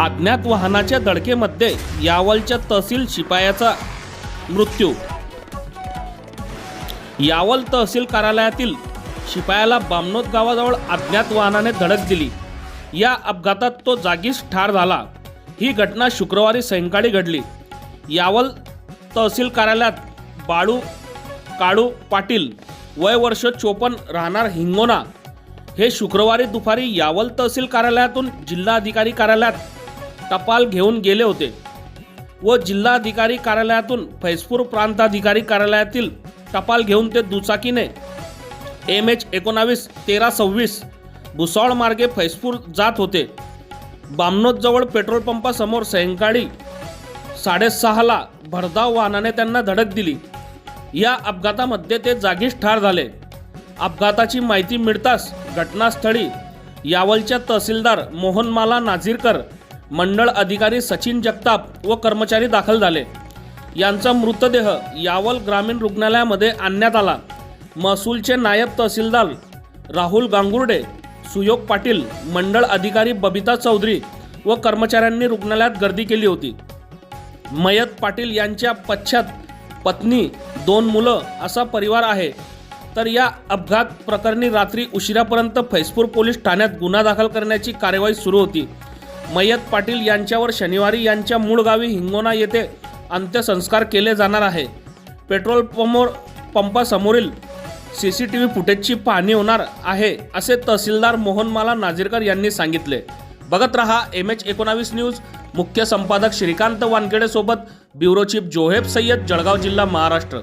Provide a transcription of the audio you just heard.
अज्ञात वाहनाच्या धडकेमध्ये यावलच्या तहसील शिपायाचा मृत्यू. यावल तहसील कार्यालयातील शिपायाला बामनोद गावाजवळ अज्ञात वाहनाने धडक दिली. या अपघातात तो जागीच ठार झाला. ही घटना शुक्रवारी सायंकाळी घडली. यावल तहसील कार्यालयात बाळू काळू पाटील वय वर्ष चोपन्न राहणार हिंगोना हे शुक्रवारी दुपारी यावल तहसील कार्यालयातून जिल्हाधिकारी कार्यालयात टपाल घेऊन गेले होते व जिल्हाधिकारी कार्यालयातून फैजपूर प्रांताधिकारी कार्यालयातील टपाल घेऊन ते दुचाकीने एम एच एकोणावीस तेरा सव्वीस भुसावळ मार्गे फैजपूर जात होते. बामनोदजवळ पेट्रोल पंपासमोर सायंकाळी साडेसहाला भरधाव वाहनाने त्यांना धडक दिली. या अपघातामध्ये ते जागीच ठार झाले. अपघाताची माहिती मिळताच घटनास्थळी यावलच्या तहसीलदार मोहनमाला नाझीरकर मंडळ अधिकारी सचिन जगताप व कर्मचारी दाखल झाले. यांचा मृतदेह यावल ग्रामीण रुग्णालयामध्ये आणण्यात आला. महसूलचे नायब तहसीलदार राहुल गांगुर्डे सुयोग पाटील मंडळ अधिकारी बबिता चौधरी व कर्मचाऱ्यांनी रुग्णालयात गर्दी केली होती. मयत पाटील यांच्या पश्चात पत्नी दोन मुलं असा परिवार आहे. तर या अपघात प्रकरणी रात्री उशिरापर्यंत फैजपूर पोलीस ठाण्यात गुन्हा दाखल करण्याची कार्यवाही सुरू होती. मयत पाटील यांच्यावर शनिवारी यांच्या मूळ गावी हिंगोना येथे अंत्यसंस्कार केले जाणार आहे. पेट्रोल पंपवर पंपासमोरील सी सी टी व्ही फुटेजची पाहणी होणार आहे असे तहसीलदार मोहनमाला नाझिरकर यांनी सांगितले. बघत रहा एम एच एकोणावीस न्यूज. मुख्य संपादक श्रीकांत वानखेडेसोबत ब्युरो चीफ जोहेब सय्यद जळगाव जिल्हा महाराष्ट्र.